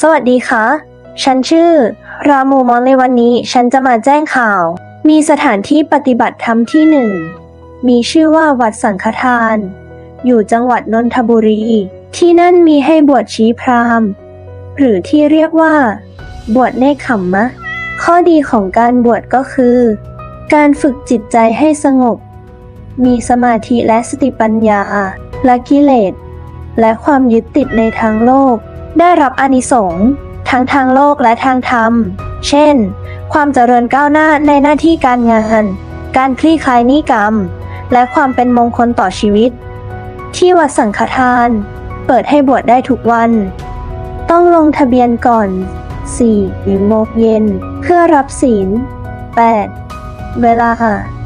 สวัสดีค่ะ ฉันชื่อ รามูมอนในวันนี้ ฉันจะมาแจ้งข่าว มีสถานที่ปฏิบัติธรรมที่หนึ่ง มีชื่อว่าวัดสังฆทาน อยู่จังหวัดนนทบุรี ที่นั่นมีให้บวชชีพราหมณ์ หรือที่เรียกว่า บวชเนคขมมะ ข้อดีของการบวชก็คือ การฝึกจิตใจให้สงบ มีสมาธิและสติปัญญาและกิเลส และความยึดติดในทางโลก ได้รับอานิสงส์ทั้งทางโลกและทางธรรม เช่น ความเจริญก้าวหน้าในหน้าที่การงาน การคลี่คลายหนิกรรม และความเป็นมงคลต่อชีวิต ที่วัดสังฆทาน เปิดให้บวชได้ทุกวัน ต้องลงทะเบียนก่อน4หรือโมงเย็น เพื่อรับศีล 8 เวลา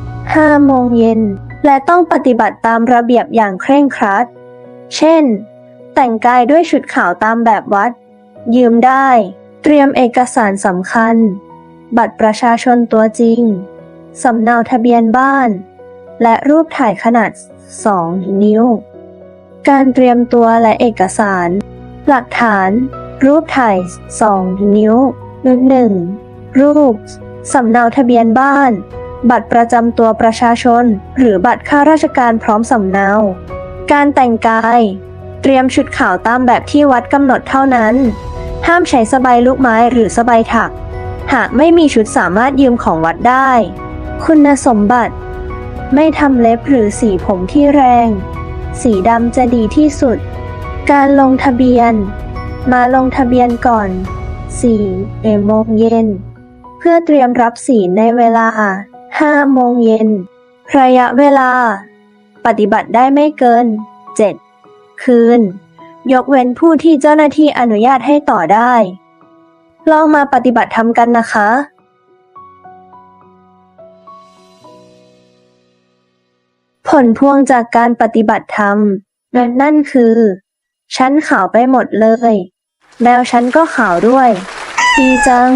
5โมงเย็น และต้องปฏิบัติตามระเบียบอย่างเคร่งครัด เช่น แต่งกายด้วยชุดขาวตามแบบวัด ยืมได้ เตรียมเอกสารสำคัญ บัตรประชาชนตัวจริง สำเนาทะเบียนบ้าน และรูปถ่ายขนาด 2 นิ้ว การเตรียมตัวและเอกสาร หลักฐาน รูปถ่าย 2 นิ้ว 1. รูป สำเนาทะเบียนบ้าน บัตรประจำตัวประชาชน หรือบัตรข้าราชการพร้อมสำเนา การแต่งกาย ตรียมชุดขาวตามแบบที่วัดกำหนดเท่านั้น ห้ามใช้สบายลูกไม้หรือสบายถัก หากไม่มีชุดสามารถยืมของวัดได้ คุณสมบัติ ไม่ทำเล็บหรือสีผมที่แรง สีดำจะดีที่สุด การลงทะเบียน มาลงทะเบียนก่อน4เอโมงเย็น เพื่อเตรียมรับศีในเวลา 5 โมงเย็น ระยะเวลา ปฏิบัติได้ไม่เกิน 7 คืน ยกเว้นผู้ที่เจ้าหน้าที่อนุญาตให้ต่อได้ ลองมาปฏิบัติธรรมกันนะคะผลพวงจากการปฏิบัติธรรมนั่นนั่นคือ ฉันขาวไปหมดเลย แล้วฉันก็ขาวด้วย ดีจัง